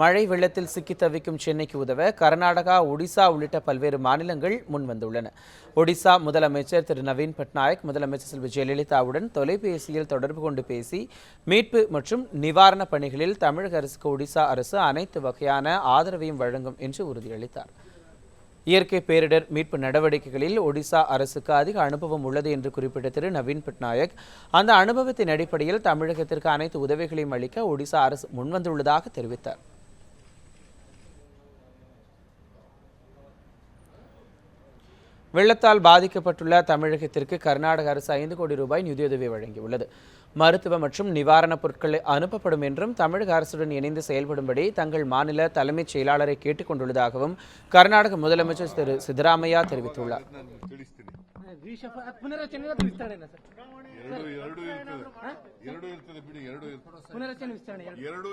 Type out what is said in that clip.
மழை வெள்ளத்தில் சிக்கி தவிக்கும் சென்னைக்கு உதவ கர்நாடகா ஒடிசா உள்ளிட்ட பல்வேறு மாநிலங்கள் முன்வந்துள்ளன ஒடிசா முதலமைச்சர் திரு. நவீன் பட்நாயக் முதலமைச்சர் செல்வி ஜெயலலிதாவுடன் தொலைபேசியில் தொடர்பு கொண்டு பேசி மீட்பு மற்றும் நிவாரணப் பணிகளில் தமிழக அரசுக்கு ஒடிசா அரசு அனைத்து வகையான ஆதரவையும் வழங்கும் என்று உறுதியளித்தார். இயற்கை பேரிடர் மீட்பு நடவடிக்கைகளில் ஒடிசா அரசுக்கு அதிக அனுபவம் உள்ளது என்று குறிப்பிட்ட திரு. நவீன் பட்நாயக் அந்த அனுபவத்தின் அடிப்படையில் தமிழகத்திற்கு அனைத்து உதவிகளையும் அளிக்க ஒடிசா அரசு முன்வந்துள்ளதாக தெரிவித்தார். வெள்ளத்தால் பாதிக்கப்பட்டுள்ள தமிழகத்திற்கு கர்நாடக அரசு ஐந்து கோடி ரூபாய் நிதியுதவி வழங்கியுள்ளது மருத்துவ மற்றும் நிவாரணப் பொருட்கள் அனுப்பப்படும் என்றும் தமிழக அரசுடன் இணைந்து செயல்படும்படி தங்கள் மாநில தலைமைச் செயலாளரை கேட்டுக்கொண்டுள்ளதாகவும் கர்நாடக முதலமைச்சர் திரு சித்தராமையா தெரிவித்துள்ளார் ರೀಶಫ್ ಅದ್ ಪುನರಚನೆ ವಿಸ್ತರಣೆ ಸರ್ ಎರಡು